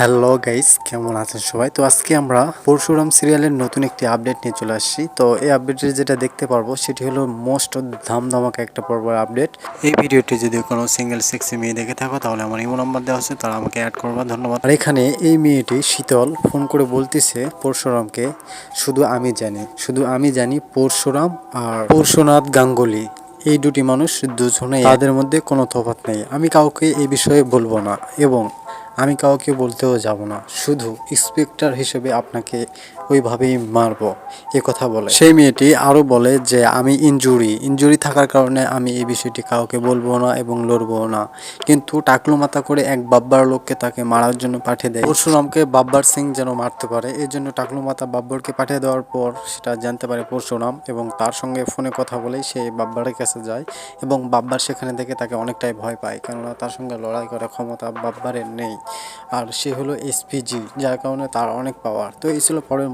Hello guys কেমন আছেন সবাই? তো আজকে আমরা পরশুরাম সিরিয়ালের নতুন একটি আপডেট নিয়ে চলে আসছি। তো এই আপডেটে যেটা দেখতে পারব, সেটি হলো মোস্ট ধাম ধামাকা একটা পর্বের আপডেট এই ভিডিওটি যদি কোনো সিঙ্গেল সেক্সি মেয়ে দেখে থাকো, তাহলে আমার ইমো নাম্বার দেওয়া আছে, তারা আমাকে অ্যাড করবা। ধন্যবাদ। আর এখানে এই মেয়েটি শীতল ফোন করে বলতেছে পরশুরামকে, শুধু আমি জানি, শুধু আমি জানি পরশুরাম আর পরশুনাথ গাঙ্গুলি। এই দুটি মানুষ দুজনে তাদের মধ্যে কোনো তফাৎ নেই। আমি কাউকে এই বিষয়ে বলব না। এবং আমি কাউকে বলতেও যাব না। শুধু ইন্সপেক্টর হিসেবে আপনাকে ওইভাবেই মারবো, এ কথা বলে। সেই মেয়েটি আরও বলে যে, আমি ইনজুরি ইনজুরি থাকার কারণে আমি এই বিষয়টি কাউকে বলব না এবং লড়বো না। কিন্তু টাকলু মাথা করে এক বাব্বার লোককে তাকে মারার জন্য পাঠিয়ে দেয়। পরশুরামকে বাব্বার সিং যেন মারতে পারে। এই জন্য টাকলু মাথা বাব্বরকে পাঠিয়ে দেওয়ার পর সেটা জানতে পারে পরশুরাম এবং তার সঙ্গে ফোনে কথা বলেই সে বাব্বারের কাছে যায় এবং বাব্বার সেখানে থেকে তাকে অনেকটাই ভয় পায়। কেননা তার সঙ্গে লড়াই করার ক্ষমতা বাব্বারের নেই। আর সে হলো এসপিজি যার কারণে তার অনেক পাওয়ার তো এই ছিল পরের